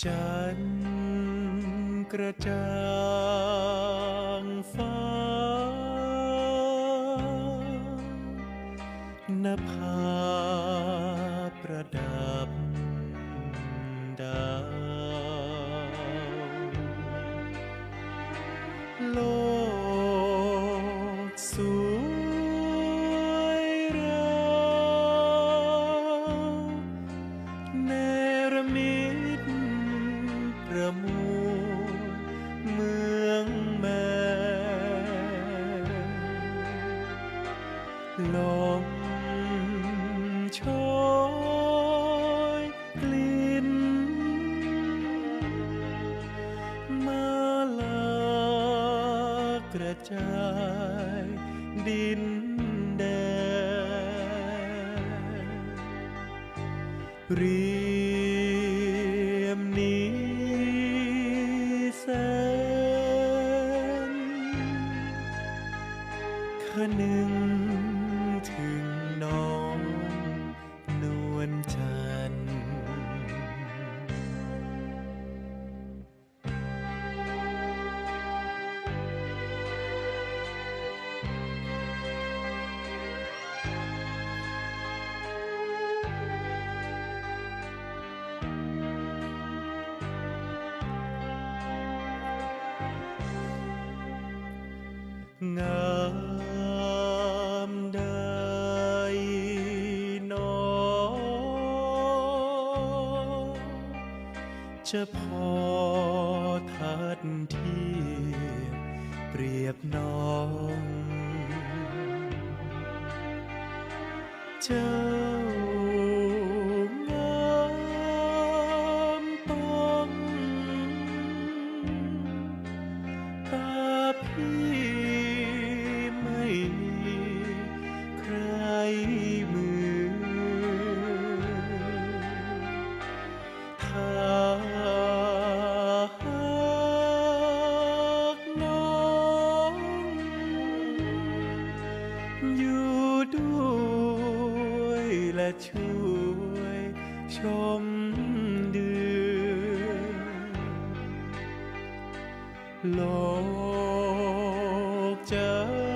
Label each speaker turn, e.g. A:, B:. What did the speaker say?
A: จันกระจ่างฟ้านภาประดับ ลมโชยกลิ่นมาลากระจายดินแดนเรียมนี้แสนคนึง ถึงน้องนวลจัน จะพอทัดเทียบเปรียบน้อง เจ้า ช่วยชมเดือนโลกจะ